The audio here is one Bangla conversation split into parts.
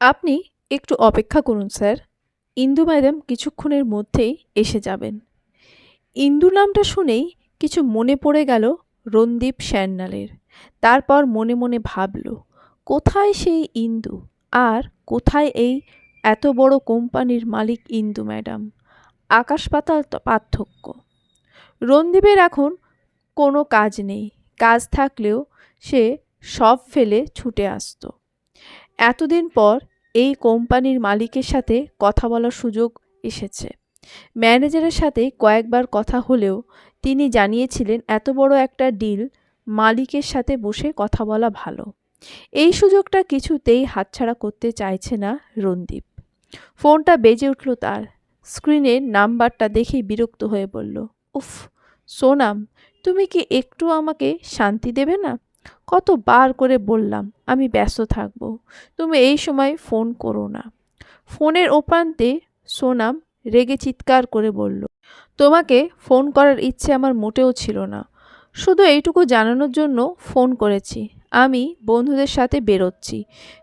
আপনি একটু অপেক্ষা করুন, স্যার। ইন্দু ম্যাডাম কিছুক্ষণের মধ্যেই এসে যাবেন। ইন্দু নামটা শুনেই কিছু মনে পড়ে গেল রণদীপ স্যান্যালের। তারপর মনে মনে ভাবল, কোথায় সেই ইন্দু? আর কোথায় এই এত বড় কোম্পানির মালিক ইন্দু ম্যাডাম? আকাশ পাতাল পার্থক্য। রণদীপের এখন কোনো কাজ নেই। কাজ থাকলেও সে সব ফেলে ছুটে আসতো। এতদিন পর এই কোম্পানির মালিকের সাথে কথা বলার সুযোগ এসেছে। ম্যানেজারের সাথে কয়েকবার কথা হলেও তিনি জানিয়েছিলেন, এত বড় একটা ডিল, মালিকের সাথে বসে কথা বলা ভালো। এই সুযোগটা কিছুতেই হাতছাড়া করতে চাইছে না রণদীপ। ফোনটা বেজে উঠল তার। স্ক্রিনের নাম্বারটা দেখেই বিরক্ত হয়ে বলল, উফ, সোনাম, তুমি কি একটু আমাকে শান্তি দেবে না? কতবার করে বললাম, আমি ব্যস্ত থাকব। তুমি এই সময় ফোন করো না। ফোনের ওপ্রান্তে সোনাম রেগে চিৎকার করে বলল, তোমাকে ফোন করার ইচ্ছে আমার মোটেও ছিল না। শুধু এইটুকু জানানোর জন্য ফোন করেছি। আমি বন্ধুদের সাথে বেরোচ্ছি।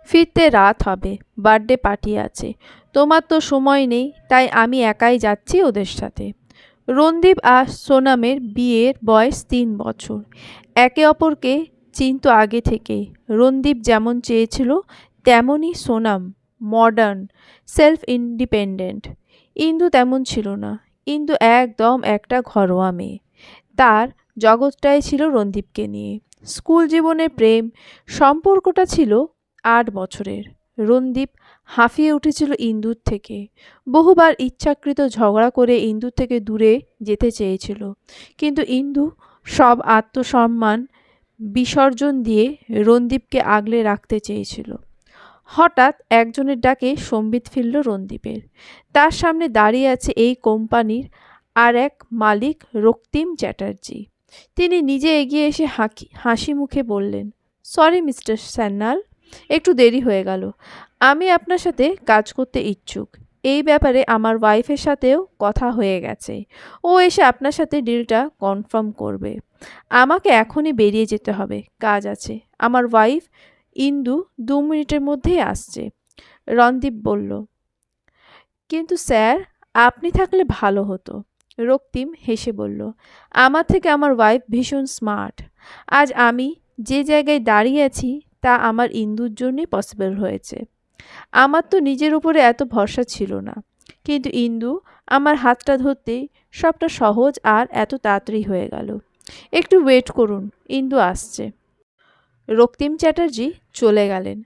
ফিরতে রাত হবে, বার্থডে পার্টি আছে। তোমার তো সময় নেই, তাই আমি একাই যাচ্ছি ওদের সাথে। রণদীপ আর সোনামের বিয়ের বয়স তিন বছর। একে অপরকে চিনত আগে থেকে রণদীপ যেমন চেয়েছিল, তেমনই Sonam modern self independent Indu তেমন ছিল না। ইন্দু একদম একটা ঘরোয়া মেয়ে। তার জগৎটাই ছিল রণদীপকে নিয়ে। স্কুল জীবনের প্রেম, সম্পর্কটা ছিল আট বছরের। রণদীপ হাঁফিয়ে উঠেছিল ইন্দুর থেকে। বহুবার ইচ্ছাকৃত ঝগড়া করে ইন্দুর থেকে দূরে যেতে চেয়েছিল। কিন্তু ইন্দু সব আত্মসম্মান বিসর্জন দিয়ে রণদীপকে আগলে রাখতে চেয়েছিল। হঠাৎ একজনের ডাকে সম্বিত ফিরল রণদীপের। তার সামনে দাঁড়িয়ে আছে এই কোম্পানির আর এক মালিক রক্তিম চ্যাটার্জি। তিনি নিজে এগিয়ে এসে হাঁকি, হাসি মুখে বললেন, সরি মিস্টার স্যান্নাল, একটু দেরি হয়ে গেল। আমি আপনার সাথে কাজ করতে ইচ্ছুক। এই ব্যাপারে আমার ওয়াইফের সাথেও কথা হয়ে গেছে। ও এসে আপনার সাথে ডিলটা কনফার্ম করবে। আমাকে এখনই বেরিয়ে যেতে হবে। কাজ আছে। আমার ওয়াইফ ইন্দু, দু মিনিটের মধ্যেই আসছে। রণদীপ বলল, কিন্তু স্যার, আপনি থাকলে ভালো হতো। রক্তিম হেসে বলল, আমার থেকে আমার ওয়াইফ ভীষণ স্মার্ট আজ আমি যে জায়গায় দাঁড়িয়ে আছি, তা আমার ইন্দুর জন্যই পসিবল হয়েছে। আমার তো নিজের উপরে এত ভরসা ছিল না। কিন্তু ইন্দু, আমার হাতটা ধরতেই সবটা সহজ আর এত তাড়াতাড়ি হয়ে গেল। একটু ওয়েট করুন, ইন্দু আসছে। রক্তিম চ্যাটার্জি চলে গেলেন।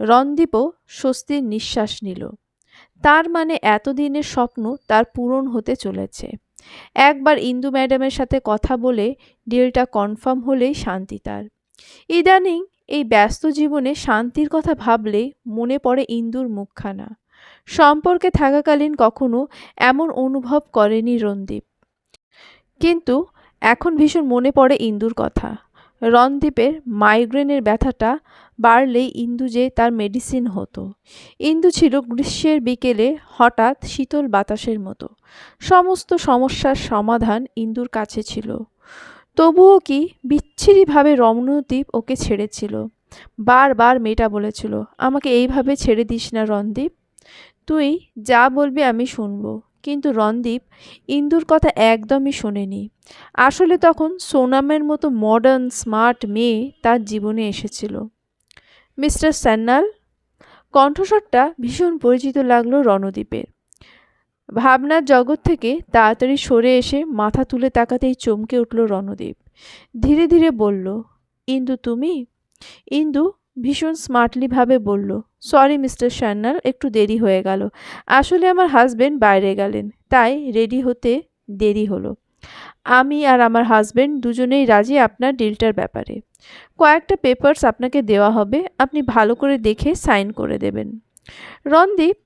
রণদীপও স্বস্তির নিঃশ্বাস নিল। তার মানে এতদিনের স্বপ্ন তার পূরণ হতে চলেছে। একবার ইন্দু ম্যাডামের সাথে কথা বলে ডিলটা কনফার্ম হলেই শান্তি তার। ইদানিং এই ব্যস্ত জীবনে শান্তির কথা ভাবলে মনে পড়ে ইন্দুর মুখখানা। সম্পর্কে থাকাকালীন কখনো এমন অনুভব করেনি রণদীপ। কিন্তু এখন ভীষণ মনে পড়ে ইন্দুর কথা। রণদীপের মাইগ্রেনের ব্যথাটা বাড়লেই ইন্দু যে তার মেডিসিন হতো। ইন্দু ছিল গ্রীষ্মের বিকেলে হঠাৎ শীতল বাতাসের মতো। সমস্ত সমস্যার সমাধান ইন্দুর কাছে ছিল। তবুও কি বিচ্ছিরিভাবে রমনদীপ ওকে ছেড়েছিল? বারবার মেয়েটা বলেছিল, আমাকে এইভাবে ছেড়ে দিস না রণদীপ তুই যা বলবি আমি শুনব। কিন্তু রণদীপ ইন্দুর কথা একদমই শোনেনি। আসলে তখন সোনামের মতো মডার্ন স্মার্ট মেয়ে তার জীবনে এসেছিল। মিস্টার স্যান্নাল? কণ্ঠস্বরটা ভীষণ পরিচিত লাগল রণদীপের। ভাবনার জগৎ থেকে তাড়াতাড়ি সরে এসে মাথা তুলে তাকাতেই চমকে উঠল রণদীপ। ধীরে ধীরে বলল, ইন্দু, তুমি? ইন্দু ভীষণ স্মার্টলিভাবে বলল সরি মিস্টার সান্যাল একটু দেরি হয়ে গেল। আসলে আমার হাজবেন্ড বাইরে গেলেন, তাই রেডি হতে দেরি হলো। আমি আর আমার হাজবেন্ড দুজনেই রাজি আপনার ডিলটার ব্যাপারে। কয়েকটা পেপারস আপনাকে দেওয়া হবে, আপনি ভালো করে দেখে সাইন করে দেবেন। রণদীপ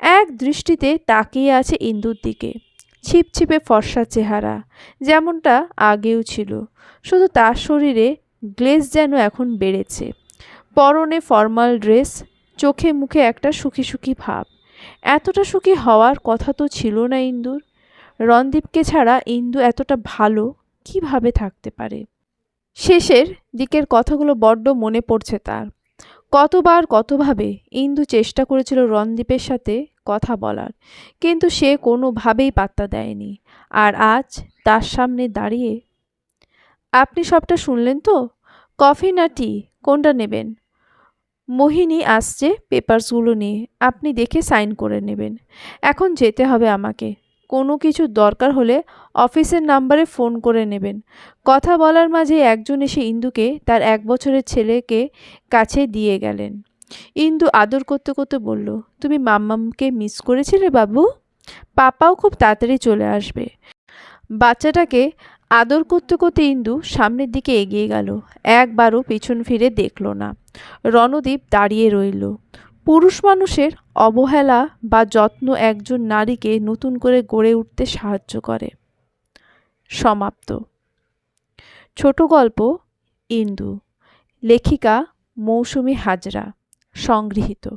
এক দৃষ্টিতে তাকিয়ে আছে ইন্দুর দিকে। ছিপছিপে ফর্সা চেহারা, যেমনটা আগেও ছিল। শুধু তার শরীরে গ্লেজ যেন এখন বেড়েছে। পরনে ফর্মাল ড্রেস, চোখে মুখে একটা সুখী সুখী ভাব। এতটা সুখী হওয়ার কথা তো ছিল না ইন্দুর। রণদীপকে ছাড়া ইন্দু এতটা ভালো কীভাবে থাকতে পারে? শেষের দিকের কথাগুলো বড্ড মনে পড়ছে তার। কতবার কতভাবে ইন্দু চেষ্টা করেছিল রণদীপের সাথে কথা বলার, কিন্তু সে কোনোভাবেই পাত্তা দেয়নি। আর আজ তার সামনে দাঁড়িয়ে, আপনি সবটা শুনলেন তো? কফি না টি? কোনটা নেবেন? মোহিনী আসছে পেপারসগুলো নিয়ে। আপনি দেখে সাইন করে নেবেন। এখন যেতে হবে আমাকে। কোনো কিছু দরকার হলে অফিসের নাম্বারে ফোন করে নেবেন। কথা বলার মাঝে একজন এসে ইন্দুকে, তার এক বছরের ছেলেকে কাছে দিয়ে গেলেন। ইন্দু আদর করতে করতে বলল, তুমি মাম্মামকে মিস করেছিলে বাবু? পাপাও খুব তাড়াতাড়ি চলে আসবে। বাচ্চাটাকে আদর করতে করতে ইন্দু সামনের দিকে এগিয়ে গেল। একবারও পিছন ফিরে দেখল না। রণদীপ দাঁড়িয়ে রইল। পুরুষ মানুষের অবহেলা বা যত্ন একজন নারীকে নতুন করে গড়ে উঠতে সাহায্য করে। সমাপ্ত। ছোট গল্প, ইন্দু। লেখিকা, মৌসুমি হাজরা। সংগৃহীত।